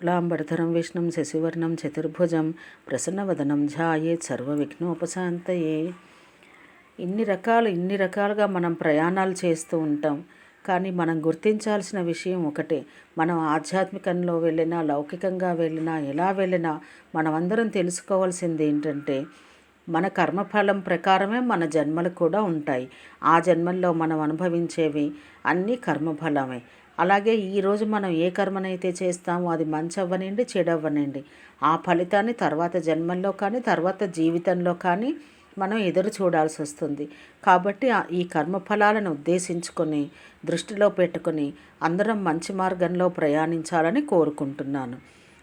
శుక్లాంబరధరం విష్ణుం శశివర్ణం చతుర్భుజం ప్రసన్నవదనం ఝాయేత్ సర్వవిఘ్నోపశాంతయే ఇన్ని రకాలు ఇన్ని రకాలుగా మనం ప్రయాణాలు చేస్తూ ఉంటాం. కానీ మనం గుర్తించాల్సిన విషయం ఒకటే. మనం ఆధ్యాత్మికంలో వెళ్ళినా లౌకికంగా వెళ్ళినా ఎలా వెళ్ళినా మనమందరం తెలుసుకోవాల్సింది ఏంటంటే మన కర్మఫలం ప్రకారమే మన జన్మలు కూడా ఉంటాయి. ఆ జన్మల్లో మనం అనుభవించేవి అన్నీ కర్మఫలమే. అలాగే ఈరోజు మనం ఏ కర్మనైతే చేస్తామో అది మంచి అవ్వనండి చెడు అవ్వనండి ఆ ఫలితాన్ని తర్వాత జన్మల్లో కానీ తర్వాత జీవితంలో కానీ మనం ఎదురు చూడాల్సి వస్తుంది. కాబట్టి ఈ కర్మఫలాలను ఉద్దేశించుకొని దృష్టిలో పెట్టుకొని అందరం మంచి మార్గంలో ప్రయాణించాలని కోరుకుంటున్నాను.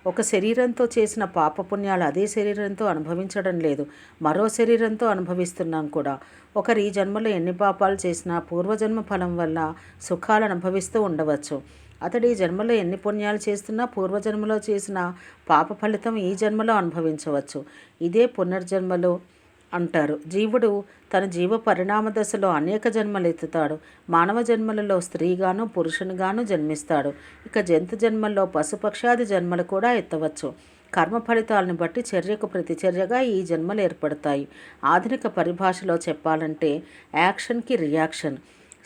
ఒక శరీరంతో చేసిన పాపపుణ్యాలు అదే శరీరంతో అనుభవించడం లేదు. మరో శరీరంతో అనుభవిస్తున్నాం కూడా. ఒకరు ఈ జన్మలో ఎన్ని పాపాలు చేసినా పూర్వజన్మ ఫలం వల్ల సుఖాలు అనుభవిస్తూ ఉండవచ్చు. అతడు ఈ జన్మలో ఎన్ని పుణ్యాలు చేస్తున్నా పూర్వజన్మలో చేసిన పాప ఫలితం ఈ జన్మలో అనుభవించవచ్చు. ఇదే పునర్జన్మలో అంటారు. జీవుడు తన జీవ పరిణామ దశలో అనేక జన్మలు ఎత్తుతాడు. మానవ జన్మలలో స్త్రీగాను పురుషునిగాను జన్మిస్తాడు. ఇక జంతు జన్మల్లో పశుపక్షాది జన్మలు కూడా ఎత్తవచ్చు. కర్మ ఫలితాలను బట్టి చర్యకు ప్రతిచర్యగా ఈ జన్మలు ఏర్పడతాయి. ఆధునిక పరిభాషలో చెప్పాలంటే యాక్షన్కి రియాక్షన్.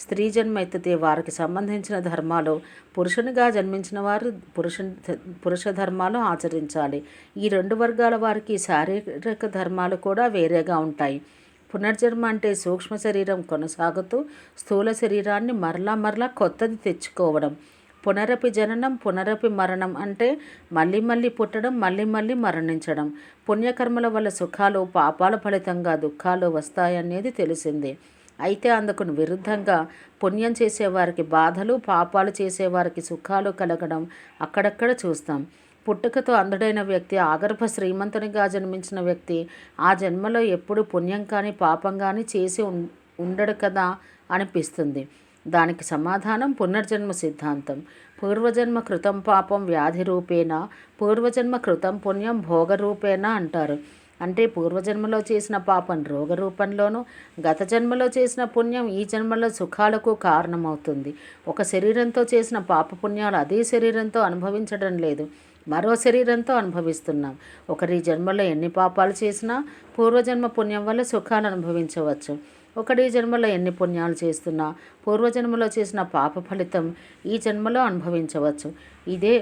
స్త్రీ జన్మ ఎత్తితే వారికి సంబంధించిన ధర్మాలు పురుషునిగా జన్మించిన వారు పురుష పురుష ధర్మాలు ఆచరించాలి. ఈ రెండు వర్గాల వారికి శారీరక ధర్మాలు కూడా వేరేగా ఉంటాయి. పునర్జన్మ అంటే సూక్ష్మ శరీరం కొనసాగుతూ స్థూల శరీరాన్ని మరలా మరలా కొత్తది తెచ్చుకోవడం. పునరపి జననం పునరపి మరణం అంటే మళ్ళీ మళ్ళీ పుట్టడం మళ్ళీ మళ్ళీ మరణించడం. పుణ్యకర్మల వల్ల సుఖాలు పాపాల ఫలితంగా దుఃఖాలు వస్తాయనేది తెలిసిందే. అయితే అందుకు విరుద్ధంగా పుణ్యం చేసేవారికి బాధలు పాపాలు చేసేవారికి సుఖాలు కలగడం అక్కడక్కడ చూస్తాం. పుట్టుకతో అందుడైన వ్యక్తి ఆగర్భ శ్రీమంతునిగా జన్మించిన వ్యక్తి ఆ జన్మలో ఎప్పుడు పుణ్యం కానీ పాపం కానీ చేసి ఉండడు కదా అనిపిస్తుంది. దానికి సమాధానం పునర్జన్మ సిద్ధాంతం. పూర్వజన్మ కృతం పాపం వ్యాధి రూపేణ పూర్వజన్మ కృతం పుణ్యం భోగ రూపేణ అంటారు. అంటే పూర్వజన్మలో చేసిన పాపం రోగ రూపంలోనూ గత జన్మలో చేసిన పుణ్యం ఈ జన్మలో సుఖాలకు కారణమవుతుంది. ఒక శరీరంతో చేసిన పాప పుణ్యాలు అదే శరీరంతో అనుభవించడం లేదు. మరో శరీరంతో అనుభవిస్తున్నాం. ఒకరి జన్మలో ఎన్ని పాపాలు చేసినా పూర్వజన్మ పుణ్యం వల్ల సుఖాలు అనుభవించవచ్చు. ఒకటి జన్మలో ఎన్ని పుణ్యాలు చేస్తున్నా పూర్వజన్మలో చేసిన పాప ఫలితం ఈ జన్మలో అనుభవించవచ్చు. ఇదే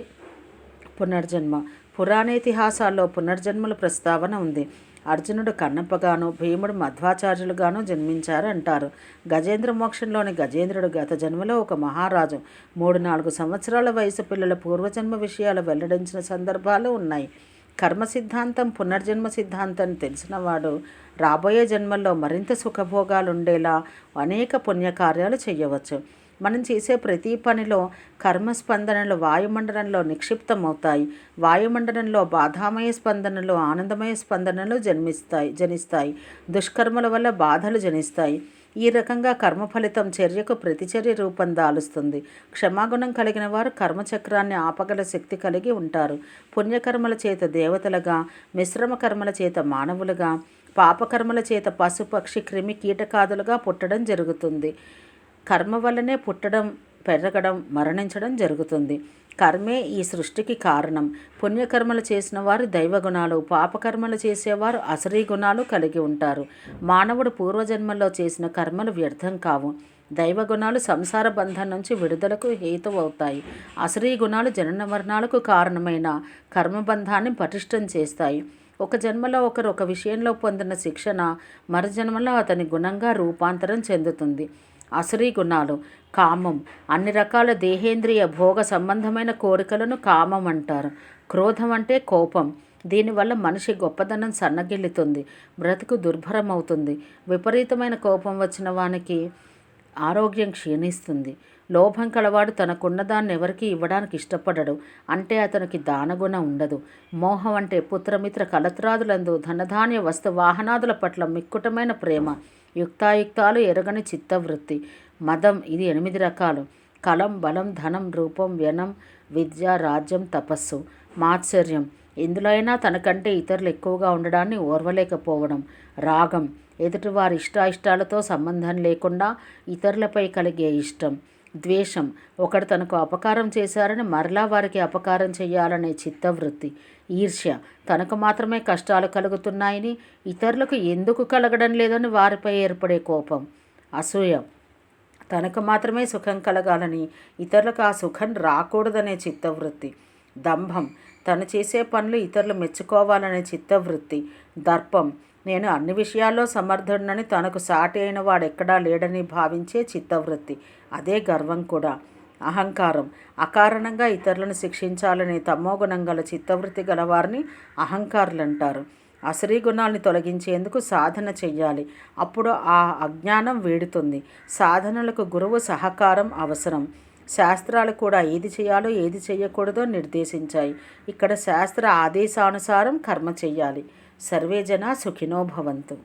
పునర్జన్మ. పురాణేతిహాసాల్లో పునర్జన్మల ప్రస్తావన ఉంది. అర్జునుడు కన్నప్పగాను భీముడు మధ్వాచార్యులుగాను జన్మించారు అంటారు గజేంద్ర మోక్షంలోని గజేంద్రుడు గత జన్మలో ఒక మహారాజు. మూడు నాలుగు సంవత్సరాల వయసు పిల్లల పూర్వజన్మ విషయాలు వెల్లడించిన సందర్భాలు ఉన్నాయి. కర్మ సిద్ధాంతం పునర్జన్మ సిద్ధాంతం తెలిసినవాడు రాబోయే జన్మల్లో మరింత సుఖభోగాలు ఉండేలా అనేక పుణ్యకార్యాలు చేయవచ్చు. మనం చేసే ప్రతి పనిలో కర్మస్పందనలు వాయుమండలంలో నిక్షిప్తమవుతాయి. వాయుమండలంలో బాధామయ స్పందనలు ఆనందమయ స్పందనలు జన్మిస్తాయి జనిస్తాయి. దుష్కర్మల వల్ల బాధలు జనిస్తాయి. ఈ రకంగా కర్మ ఫలితం చర్యకు ప్రతిచర్య రూపం దాలుస్తుంది. క్షమాగుణం కలిగిన వారు కర్మచక్రాన్ని ఆపగల శక్తి కలిగి ఉంటారు. పుణ్యకర్మల చేత దేవతలుగా మిశ్రమ కర్మల చేత మానవులుగా పాపకర్మల చేత పశుపక్షి క్రిమి కీటకాదులుగా పుట్టడం జరుగుతుంది. కర్మ వల్లనే పుట్టడం పెరగడం మరణించడం జరుగుతుంది. కర్మే ఈ సృష్టికి కారణం. పుణ్యకర్మలు చేసిన వారు దైవగుణాలు పాపకర్మలు చేసేవారు అసరీ గుణాలు కలిగి ఉంటారు. మానవుడు పూర్వజన్మల్లో చేసిన కర్మలు వ్యర్థం కావు. దైవగుణాలు సంసార బంధం నుంచి విడుదలకు హేతు అవుతాయి అసరీ గుణాలు జనన మరణాలకు కారణమైన కర్మబంధాన్ని పటిష్టం చేస్తాయి. ఒక జన్మలో ఒకరు ఒక విషయంలో పొందిన శిక్షణ మరు జన్మలో అతని గుణంగా రూపాంతరం చెందుతుంది. అసరీ గుణాలు కామం అన్ని రకాల దేహేంద్రియ భోగ సంబంధమైన కోరికలను కామం అంటారు. క్రోధం అంటే కోపం. దీనివల్ల మనిషి గొప్పదనం సన్నగిల్లుతుంది బ్రతుకు దుర్భరమవుతుంది. విపరీతమైన కోపం వచ్చిన వానికి ఆరోగ్యం క్షీణిస్తుంది. లోభం కలవాడు తనకున్నదాన్ని ఎవరికి ఇవ్వడానికి ఇష్టపడడు. అంటే అతనికి దానగుణం ఉండదు. మోహం అంటే పుత్రమిత్ర కలత్రాదులందు ధనధాన్య వస్తు వాహనాదుల పట్ల మిక్కుటమైన ప్రేమ యుక్తాయుక్తాలు ఎరగని చిత్తవృత్తి. మదం ఇది ఎనిమిది రకాలు. కలం బలం ధనం రూపం వ్యనం విద్య రాజ్యం తపస్సు. మాత్సర్యం. ఎందులో అయినా తనకంటే ఇతరులు ఎక్కువగా ఉండడాన్ని ఓర్వలేకపోవడం రాగం ఎదుటివారి ఇష్టాయిష్టాలతో సంబంధం లేకుండా ఇతరులపై కలిగే ఇష్టం ద్వేషం. ఒకడు తనకు అపకారం చేశారని మరలా వారికి అపకారం చేయాలనే చిత్తవృత్తి ఈర్ష్య. తనకు మాత్రమే కష్టాలు కలుగుతున్నాయని ఇతరులకు ఎందుకు కలగడం లేదని వారిపై ఏర్పడే కోపం అసూయ. తనకు మాత్రమే సుఖం కలగాలని ఇతరులకు ఆ సుఖం రాకూడదనే చిత్తవృత్తి. దంభం. తను చేసే పనులు ఇతరులు మెచ్చుకోవాలనే చిత్తవృత్తి. దర్పం. నేను అన్ని విషయాల్లో సమర్థుడినని తనకు సాటి అయిన వాడెక్కడా లేడని భావించే చిత్తవృత్తి. అదే గర్వం కూడా. అహంకారం. అకారణంగా ఇతరులను శిక్షించాలనే తమోగుణం గల చిత్తవృత్తి గలవారిని అహంకారులు అంటారు అసరీ గుణాలను తొలగించేందుకు సాధన చెయ్యాలి. అప్పుడు ఆ అజ్ఞానం వేడుతుంది. సాధనలకు గురువు సహకారం అవసరం. శాస్త్రాలు కూడా ఏది చేయాలో ఏది చేయకూడదో నిర్దేశించాయి. ఇక్కడ శాస్త్ర ఆదేశానుసారం కర్మ చెయ్యాలి సర్వే జన సుఖినో భవంతు.